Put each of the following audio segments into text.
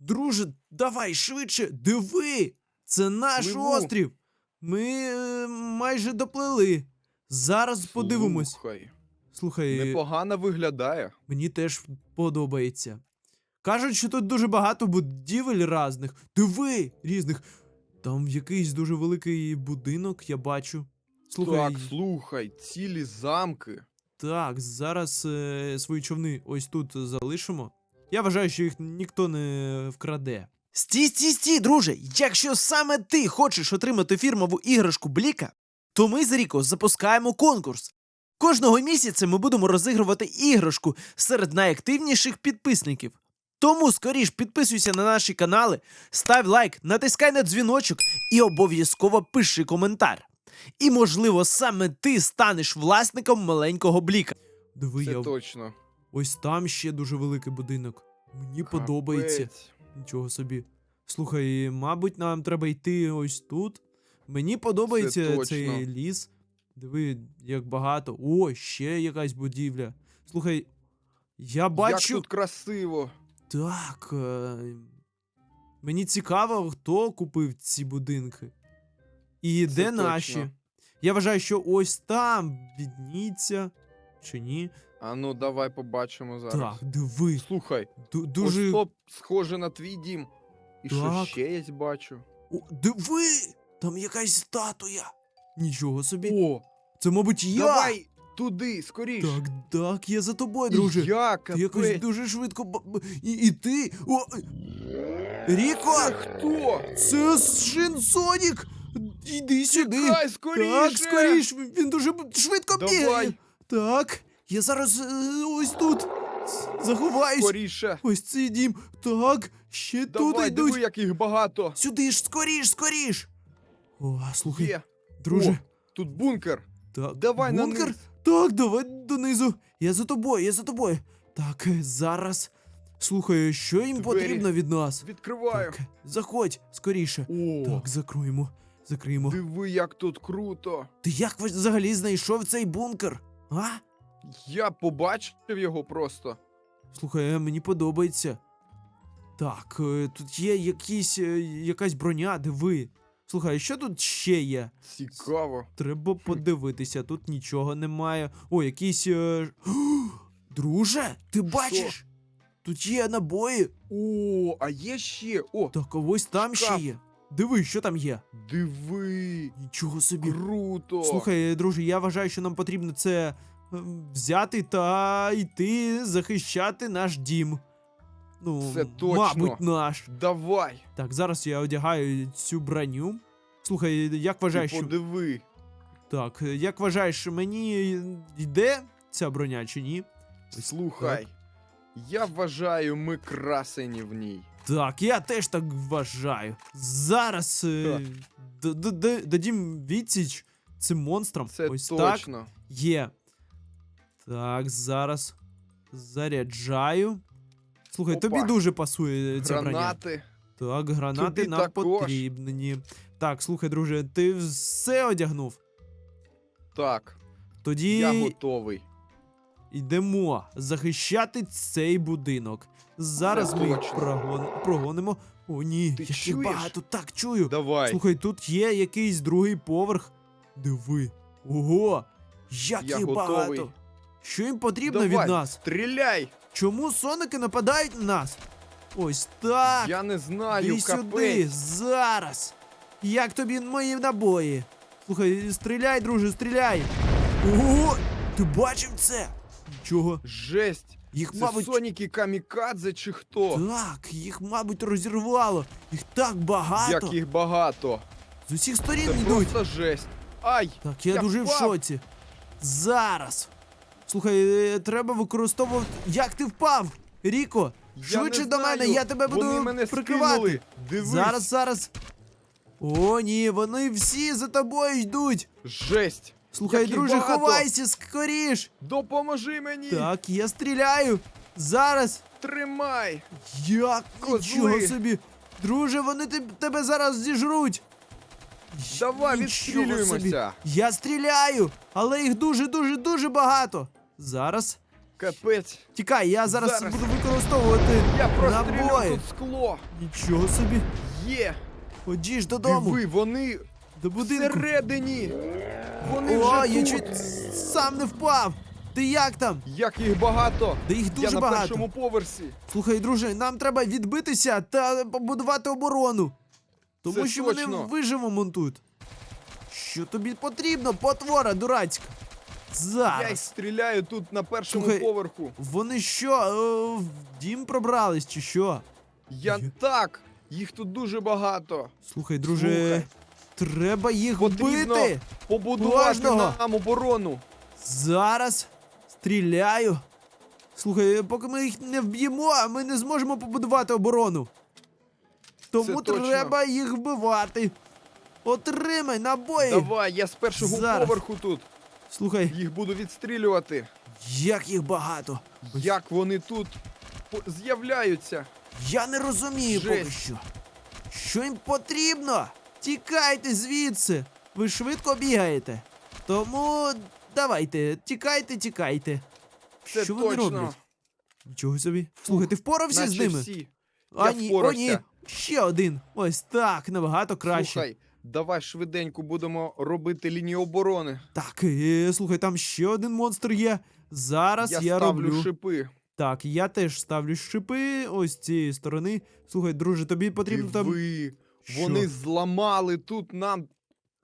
Друже, давай швидше, диви! Це наш Пливу. острів. Ми е, майже доплили. Зараз подивимось. Слухай, Слухай, непогано виглядає. мені теж подобається. Кажуть, що тут дуже багато будівель різних. Диви! Різних. Там якийсь дуже великий будинок, я бачу. Слухай, Так, слухай, цілі замки. Так, зараз е, свої човни ось тут залишимо. Я вважаю, що їх ніхто не вкраде. Стій, стій, стій, друже! Якщо саме ти хочеш отримати фірмову іграшку Бліка, то ми з Ріко запускаємо конкурс. Кожного місяця ми будемо розігрувати іграшку серед найактивніших підписників. Тому скоріш підписуйся на наші канали, став лайк, натискай на дзвіночок і обов'язково пиши коментар. І, можливо, саме ти станеш власником маленького бліка. Диви, Це я... точно. Ось там ще дуже великий будинок. Мені подобається. Нічого собі. Слухай, мабуть, нам треба йти ось тут. Мені подобається точно. цей ліс. Диви, як багато. О, ще якась будівля. Слухай, я бачу. Як тут красиво. Так. Е... Мені цікаво, хто купив ці будинки. І Це де точно. наші. Я вважаю, що ось там відніться. Чи ні? А ну давай побачимо зараз. Так, диви. Слухай, ду- ось Дуже. схоже на твій дім. І що Так. ще я бачу? О, диви! Там якась статуя. Нічого собі. О, Це, мабуть, я. давай туди, скоріш. Так, так, я за тобою, І друже. Я, Ти якось капець. дуже швидко. б- б- І, і ти. О! Ріко! Це хто? Це Шин Сонік! Іди сюди! Тікай, скоріше! Так, скоріш! Він дуже б- швидко Давай. бігає! Так, я зараз е, ось тут заховаюсь. Скоріше. Ось цей дім. Так, ще тут Давай, йдуть. диви, як їх багато. Сюди ж, скоріш, скоріш. О, слухай, Є. друже. О, тут бункер. Так, Давай на бункер? низ. Так, давай донизу. Я за тобою, я за тобою. Так, е, зараз. Слухай, що їм Двері. потрібно від нас? Відкриваю. Так, заходь скоріше. О, Так, закроємо. Закриємо. диви, як тут круто. Ти як взагалі знайшов цей бункер? А? Я побачив його просто. Слухай, е, мені подобається. Так, е, тут є якісь, е, якась броня, диви. Слухай, що тут ще є? Цікаво. Треба подивитися, тут нічого немає. О, якісь. Е... Друже, ти бачиш? Тут є набої. О, а є ще. О, Так, ось там Шкаф. ще є. Диви, що там є. диви. Нічого собі. Круто. Слухай, друже, я вважаю, що нам потрібно це взяти та йти захищати наш дім. Ну, Це точно. мабуть, наш. Давай. Так, зараз я одягаю цю броню. Слухай, як Ти вважаєш, що... подиви. Так, як вважаєш, мені йде ця броня чи ні? Слухай. Я вважаю, ми красені в ній. Так, я теж так вважаю. Зараз е, дадім відсіч цим монстрам. Це Ось так є. Так, зараз заряджаю. Слухай, Опа. тобі дуже пасує ця броня. Гранати. Так, гранати Тобі нам також. потрібні. Так, слухай, друже, ти все одягнув. Так, Тоді я готовий. йдемо захищати цей будинок. Зараз ми їх Точно. прогон... прогонимо. О, ні, Ти їх чуєш? багато. Так, чую. Давай. Слухай, тут є якийсь другий поверх. Диви. Ого! Як Я їх готовий. багато. Що їм потрібно Давай, від нас? Стріляй! Чому соники нападають на нас? Ось так. Я не знаю, Іди сюди, капець. зараз. Як тобі мої набої? Слухай, стріляй, друже, стріляй. Ого! Ти бачив це? Нічого. Жесть. Їх, Це мабуть, Соніки Камікадзе чи хто? так, їх, мабуть, розірвало. Їх так багато. Як їх багато. З усіх сторін Це йдуть. просто жесть. Ай! Так, я, Я дуже в впав. шоці. Зараз. Слухай, е, треба використовувати. Як ти впав? Ріко, Я швидше до мене, я тебе буду Вони мене прикривати. Дивись. Зараз, зараз. О, ні, вони всі за тобою йдуть. Жесть. Слухай, Як їх друже, багато. ховайся скоріш. Допоможи мені. Так, я стріляю. Зараз. Тримай. Як нічого собі. Друже, вони теб- тебе зараз зіжруть. Давай, відстрілюємося. Я стріляю, але їх дуже, дуже, дуже багато. Зараз Капець. Тікай, я зараз, Зараз. буду використовувати Я прострілю тут скло. Нічого собі. Є. Ходіш додому. Диви, вони До будинку. всередині. Вони О, вже я тут. чуть сам не впав. Ти як там? Як їх багато. Да їх Я дуже на багато. першому поверсі. Слухай, друже, нам треба відбитися та побудувати оборону. Тому Це що точно. не виживемо тут. Що тобі потрібно, потвора дурацька? Я їх стріляю тут на першому Слухай, поверху. Вони що, е, в дім пробрались чи що? Я Є. так. Їх тут дуже багато. Слухай, друже, Слухай. треба їх Потрібно вбити. побудувати Кожного. нам оборону. Зараз стріляю. Слухай, поки ми їх не вб'ємо, ми не зможемо побудувати оборону. Тому точно. треба їх вбивати. Отримай набої. Давай, я з першого Зараз. поверху тут. Слухай, Їх буду відстрілювати. як їх багато. Як вони тут по- з'являються. Я не розумію поки що. Що їм потрібно? Тікайте звідси. Ви швидко бігаєте. Тому давайте, тікайте, тікайте. Це що вони точно. роблять? Нічого собі. Слухай, ти впорався з Наче ними? всі. А ні, о впорався. ні, ще один. Ось так, набагато краще. Слухай, давай швиденько будемо робити лінію оборони. Так, е, слухай, там ще один монстр є. Зараз я, я ставлю роблю. шипи. Так, я теж ставлю шипи ось з цієї сторони. Слухай, друже, тобі потрібно там. Вони зламали тут нам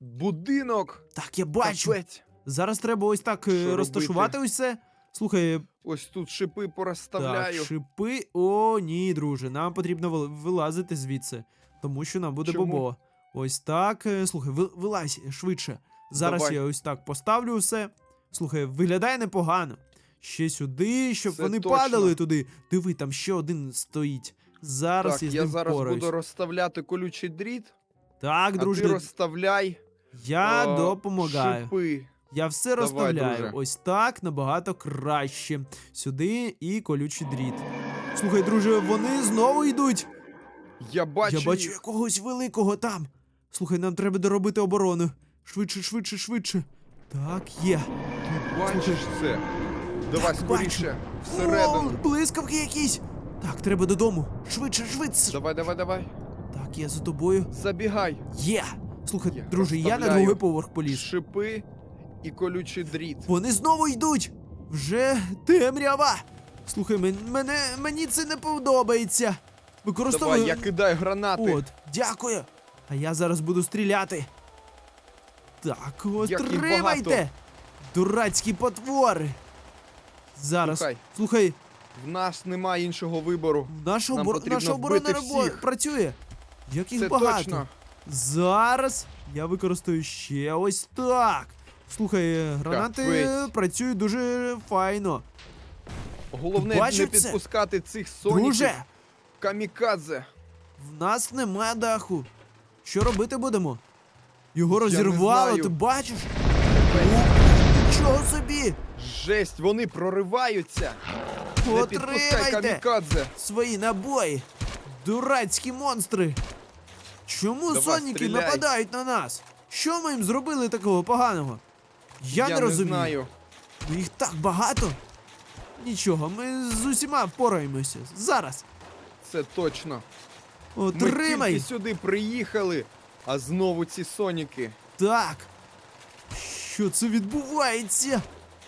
будинок. Так, я бачу. Капець. Зараз треба ось так е, Що розташувати ось це. Слухай, Ось тут шипи порозставляю. так, шипи. О, ні, друже, нам потрібно вилазити звідси, тому що нам буде Чому? бобо. Ось так. е, Слухай, вилазь швидше. Зараз Давай. я ось так поставлю все. Слухай, виглядає непогано. Ще сюди, щоб Це вони точно. падали туди. Диви, там ще один стоїть. Зараз так, я з я ним зараз впораюсь. буду розставляти колючий дріт, Так, друже, ти розставляй я е, допомагаю. шипи. Я все Давай, розставляю. друже. Ось так набагато краще. Сюди і колючий дріт. Слухай, друже, вони знову йдуть. Я бачу, Я бачу їх. якогось великого там. Слухай, нам треба доробити оборону. Швидше, швидше, швидше. Так, є. Ти бачиш це? Давай Так, скоріше, О, всередину. блискавки якісь. Так, треба додому. Швидше, швидше. Давай, давай, давай. Так, я за тобою. Забігай. Є. Слухай, Я друже, я на другий поверх поліз. Шипи і колючий дріт. Вони знову йдуть. Вже темрява. Слухай, мене, мені це не подобається. Використовую. Давай, я кидаю гранати. От, дякую. А я зараз буду стріляти. Так, от Як їх тримайте. багато. Дурацькі потвори. Зараз. Слухай. Слухай, В нас немає іншого вибору. наша, Нам обор... наша оборона всіх. працює. Як їх Це багато. точно. Зараз я використаю ще ось так. Слухай, гранати Капець. працюють дуже файно. Головне не це? підпускати цих соніків. Друже, Камікадзе. в нас нема даху. Що робити будемо? Його розірвало, знаю. ти бачиш? Нічого собі! Жесть, вони прориваються. Не підпускай Отримайте камікадзе. свої набої! Дурацькі монстри! Чому Давай, соніки стріляй. нападають на нас? Що ми їм зробили такого поганого? Я, не розумію. знаю. Їх так багато. Нічого, ми з усіма впораємося. Зараз. Це точно. Ми Отримай! тільки сюди приїхали, а знову ці соніки. Так. Що це відбувається?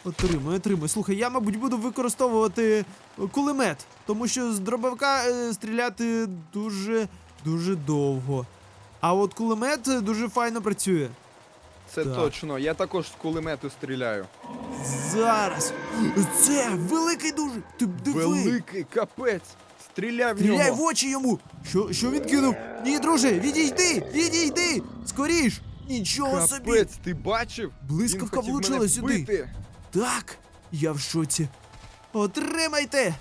Отримай, отримай. Слухай, я, мабуть, буду використовувати е, кулемет, тому що з дробовика е, стріляти дуже дуже довго. А от кулемет е, дуже файно працює. Це Так. точно. Я також з кулемету стріляю. Зараз. Це великий дуже. Ти диви. Великий капець. Стріляй в Стріляй в очі йому! Що, що він кинув? Ні, друже, відійди! Відійди! Скоріш! Нічого собі! Капець, ти бачив? Блискавка Він влучила мене сюди. вбити. Так! Я в шоці. Отримайте!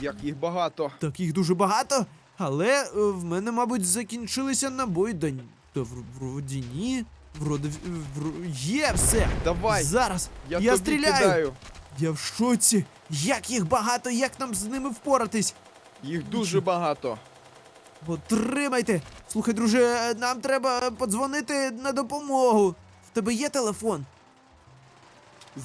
Як їх багато. Так їх дуже багато, але е, в мене, мабуть, закінчилися набої. Да, та в- вроді ні. Вроде в- вро- є все. Давай, Зараз я, я тобі стріляю. кидаю. Я в шоці. Як їх багато, як нам з ними впоратись? Їх дуже багато. Отримайте! Слухай, друже, нам треба подзвонити на допомогу. В тебе є телефон?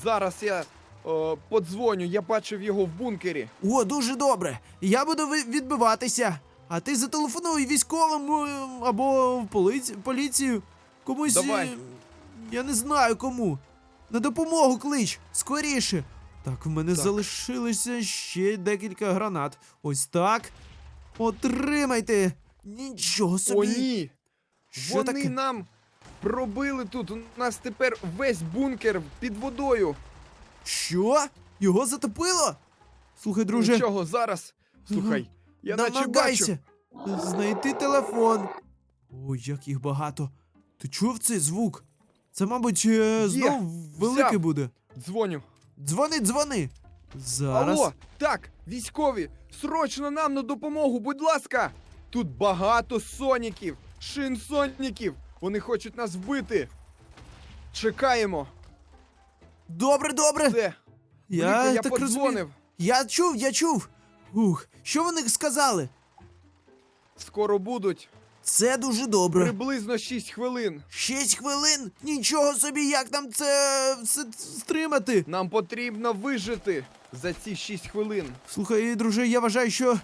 Зараз я О, подзвоню, я бачив його в бункері. О, дуже добре. Я буду відбиватися. А ти зателефонуй військовим або в поліці- поліцію. Комусь. Давай. е, Я не знаю кому. На допомогу клич, скоріше. Так, в мене Так. залишилося ще декілька гранат. Ось так. Отримайте. Нічого собі. О, ні! Що Вони таке? нам пробили тут. У нас тепер весь бункер під водою. Що? Його затопило? Слухай, друже, Нічого, зараз. Слухай, я наче бачу. знайти телефон. Ой, як їх багато. Ти чув цей звук? Це, мабуть, е, знов великий буде. Дзвоню. Дзвони, дзвони. Зараз. Алло, так, військові, срочно нам на допомогу, будь ласка. Тут багато соніків, шин соніків. Вони хочуть нас вбити. Чекаємо. Добре, добре. Це. я, Бліко, я так подзвонив. Я чув, я чув. Ух, що вони сказали? Скоро будуть. Це дуже добре. Приблизно 6 хвилин. Шість хвилин? Нічого собі, як нам це все стримати? Нам потрібно вижити за ці 6 хвилин. Слухай, друже, я вважаю, що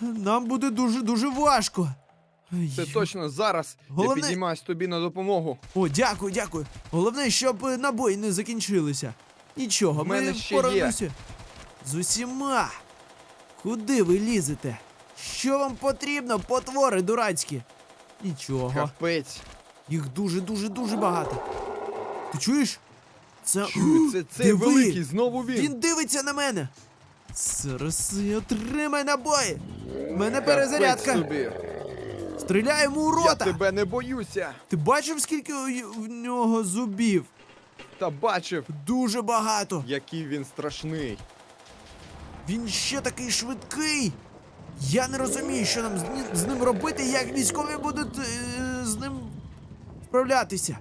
нам буде дуже-дуже важко. Це Ай, точно зараз. Головне- Я піднімаюсь тобі на допомогу. О, дякую, дякую. Головне, щоб е, набої не закінчилися. Нічого, В мене ми ще є. впораємося. З усіма. Куди ви лізете? Що вам потрібно, потвори дурацькі? Нічого. Капець. Їх дуже-дуже-дуже багато. Ти чуєш? Це. Чую, це цей Диви! великий, знову він. Він дивиться на мене. Зараз я отримай набої. У мене Капець перезарядка. собі. Стріляємо у Я рота. тебе не боюся. Ти бачив, скільки у- в нього зубів? Та бачив, Дуже багато. який він страшний. Він ще такий швидкий. Я не розумію, що нам з, з ним робити, як військові будуть е, з ним справлятися.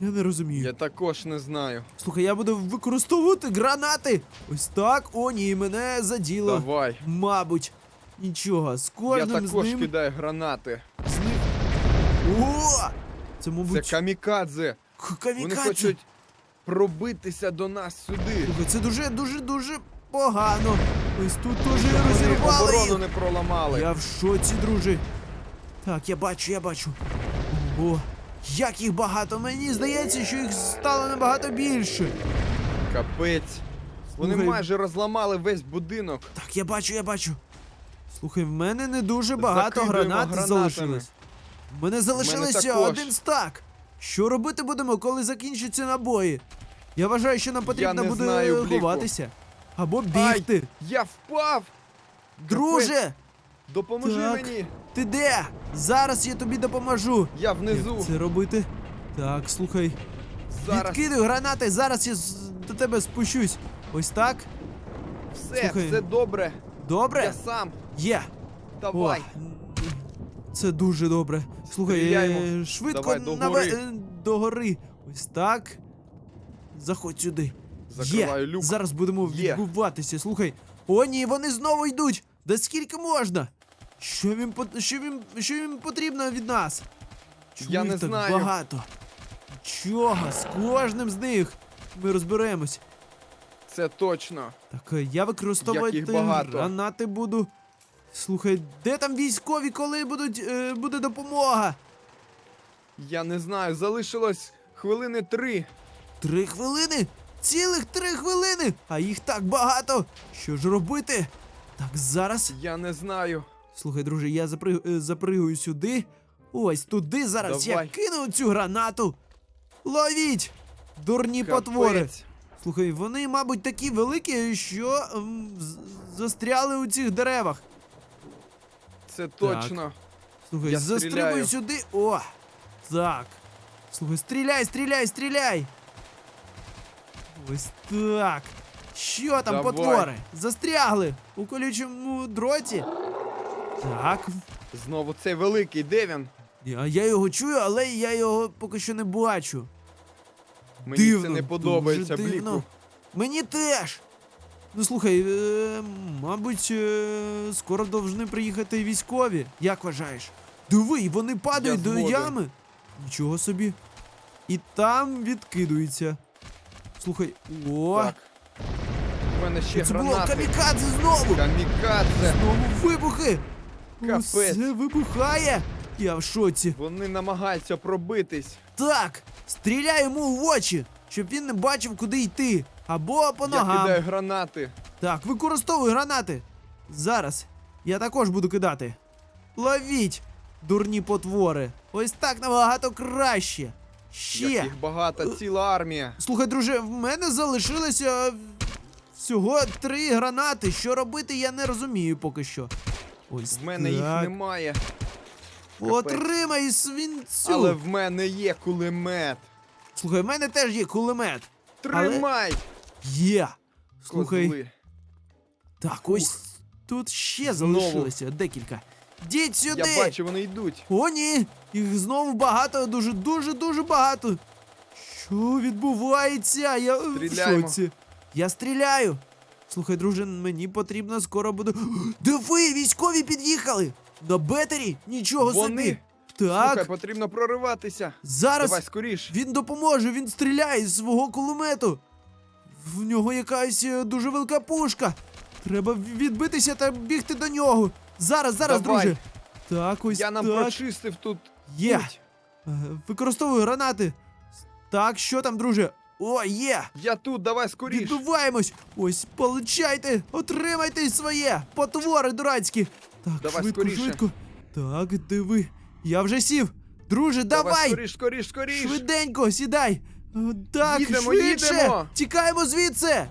Я не розумію. Я також не знаю. Слухай, я буду використовувати гранати. Ось так. О, ні, мене заділо. Давай. Мабуть. Нічого, з Я кожним з також ним. кидаю гранати. З ним. О! Це, Це мабуть, камікадзе. к- Вони камікадзе. хочуть пробитися до нас сюди. Слухай, Це дуже, дуже, дуже погано. Ось тут теж розірвали оборону їх. не проламали. Я в шоці, друже. Так, я бачу, я бачу. Ого, як їх багато. Мені здається, що їх стало набагато більше. Капець. Вони Слухай. майже розламали весь будинок. Так, я бачу, я бачу. Слухай, в мене не дуже багато Закидуємо гранат гранатами. залишилось. В мене залишилося також. один стак. Що робити будемо, коли закінчаться набої? Я вважаю, що нам потрібно не буде знаю, Бліку. ховатися. Або Ай, я впав! Друже, Допоможи Так. мені! ти де? Зараз я тобі допоможу. Я внизу. Як це робити? Так, слухай. Зараз Відкидаю гранати, зараз я з- до тебе спущусь. Ось так. все, слухай. все добре. Добре? Я сам. Є. Давай. О, це дуже добре. Слухай, Стріляємо. е, швидко Давай, до наве- гори. е, до гори. Ось так. Заходь сюди. Закриваю Є. люк. Зараз будемо Є. відбуватися. Слухай. О, ні, вони знову йдуть. Да скільки можна? Що їм, пот- що їм, що їм потрібно від нас? Чому Я їх не так знаю. багато? Чого? З кожним з них ми розберемось. Це точно. Так, е, я використовувати Як їх багато. гранати буду. Слухай, де там військові, коли будуть, е, буде допомога? Я не знаю, залишилось хвилини три. Три хвилини? Цілих три хвилини! А їх так багато! Що ж робити? Так, зараз. Я не знаю. Слухай, друже, я запри... е, запригую сюди. Ось туди зараз Давай. я кину цю гранату. Ловіть! Дурні потвори. Слухай, вони, мабуть, такі великі, що з- застряли у цих деревах. Це точно. Слухай, Я застрибуй стріляю. сюди. О! Так. Слухай, стріляй, стріляй, стріляй! Ось так. Що там, Давай. потвори? Застрягли у колючому дроті. Так. Знову цей великий, де він? Я, я його чую, але я його поки що не бачу. Мені дивно, це не подобається, дуже дивно. Бліку. Мені теж. Ну слухай, е, мабуть, е, скоро повинні приїхати військові. Як вважаєш? Диви, вони падають до згоден. ями. Нічого собі. І там відкидуються. Слухай, о, Так. мене ще це було? гранати. Камікадзе знову! Камікадзе. Знову вибухи! Капець. Усе вибухає! Я в шоці. Вони намагаються пробитись. Так, стріляй йому в очі, щоб він не бачив, куди йти. Або по Я кидаю гранати. Так, використовуй гранати. Зараз. Я також буду кидати. Ловіть, дурні потвори. Ось так набагато краще. Як Ще. їх багато, ціла армія. Слухай, друже, в мене залишилося всього три гранати. Що робити, я не розумію поки що. Ось В мене їх немає. Отримай свінцю. Але в мене є кулемет. Слухай, в мене теж є кулемет. Але- Тримай! Є. Слухай, Козли. так, ось тут ще Знову. залишилося декілька. Діть сюди! Я бачу, вони йдуть. О, ні! Їх знову багато, дуже, дуже, дуже багато. Що відбувається? Я в шоці. Я стріляю. Слухай, друже, мені потрібно скоро буде. Диви, військові під'їхали! На бетері? Нічого Вони? собі. Слухай, потрібно прориватися. зараз Давай скоріш. він допоможе, він стріляє з свого кулемету. В нього якась е, дуже велика пушка. Треба відбитися та бігти до нього. Зараз, зараз, Давай. друже. Так, ось Я нам так. прочистив тут. Є. путь. Е, Використовую гранати. Так, що там, друже? О, є! Я тут, давай скоріш. Відбуваємось! Ось, получайте! Отримайте своє! Потвори дурацькі! Так, Давай швидко, скоріше. швидко. Так, диви. Я вже сів. Друже, давай! скоріш, скоріш, скоріш. Швиденько, сідай! Е, Так, Їдемо, швидше! їдемо! Тікаємо звідси!